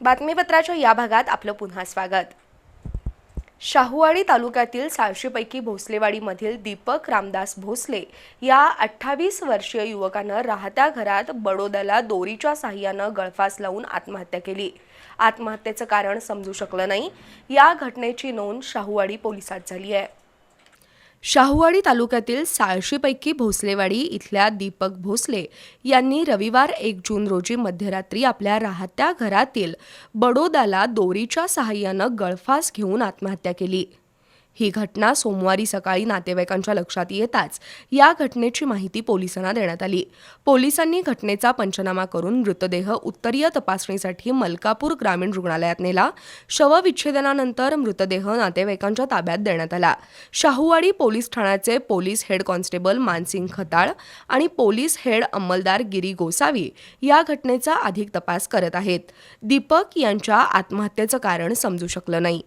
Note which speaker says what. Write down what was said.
Speaker 1: बातमीपत्राच्या या भागात आपलं पुन्हा स्वागत. शाहूवाडी तालुक्यातील सहाशेपैकी भोसलेवाडीमधील दीपक रामदास भोसले या अठ्ठावीस वर्षीय युवकानं राहत्या घरात बडोद्याला दोरीच्या साह्यानं गळफास लावून आत्महत्या केली. आत्महत्येचं कारण समजू शकलं नाही. या घटनेची नोंद शाहूवाडी पोलिसात झाली आहे. शाहूवाडी तालुक्यातील साळशीपैकी भोसलेवाडी इथल्या दीपक भोसले यांनी रविवार एक जून रोजी मध्यरात्री आपल्या राहत्या घरातील बडोदाला दोरीच्या सहाय्यानं गळफास घेऊन आत्महत्या केली. ही घटना सोमवारी सकाळी नातेवाईकांच्या लक्षात येताच या घटनेची माहिती पोलिसांना देण्यात आली. पोलिसांनी घटनेचा पंचनामा करून मृतदेह उत्तरीय तपासणीसाठी मलकापूर ग्रामीण रुग्णालयात नेला. शवविच्छेदनानंतर मृतदेह नातेवाईकांच्या ताब्यात देण्यात आला. शाहूवाडी पोलीस ठाण्याचे police head constable Mansing Khatal आणि पोलीस हेड अंमलदार गिरी गोसावी या घटनेचा अधिक तपास करत आहेत. दीपक यांच्या आत्महत्येचं कारण समजू शकलं नाही.